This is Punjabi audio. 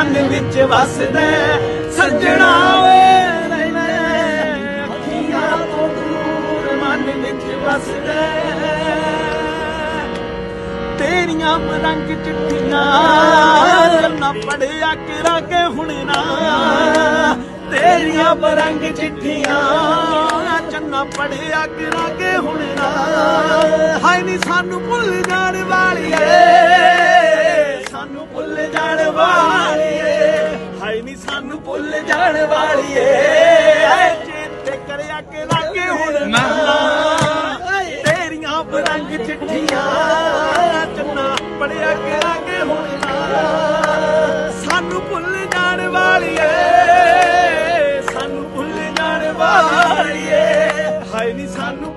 ਮਨ ਵਿੱਚ ਵਸਦਾ ਸੱਜਣਾ ਵੇ ਨਹੀਂ ਅੱਖੀਆਂ ਤੋਂ ਦੂਰ ਮਨ ਵਿੱਚ ਵਸਦਾ ਤੇਰੀਆਂ ਰੰਗ ਚਿੱਠੀਆਂ ਨਾ ਪੜਿਆ ਕਿਰਾ ਕੇ ਹੁਣ ਨਾ। ਤੇਰੀਆਂ ਰੰਗ ਚਿੱਠੀਆਂ ਚੰਨਾ ਪੜਿਆ ਕਿਰਾ ਕੇ ਹੁਣ ਨਾ। ਹਾਏ ਨੀ ਸਾਨੂੰ ਭੁੱਲ ਜਾਣ ਜਾਣ ਵਾਲੀ ਏ ਚੇਤੇ ਕਰਿਆ ਕਿ ਲਾਗੇ ਹੁਣ ਨਾ। ਤੇਰੀਆਂ ਬਰੰਗ ਚਿੱਠੀਆਂ ਚੰਨਾ ਪੜਿਆ ਕਿ ਲਾਗੇ ਹੁਣ ਨਾ। ਸਾਨੂੰ ਭੁੱਲ ਜਾਣ ਵਾਲੀ ਏ ਸਾਨੂੰ ਭੁੱਲ ਜਾਣ ਵਾਲੀ ਏ ਹਾਏ ਨਹੀਂ ਸਾਨੂੰ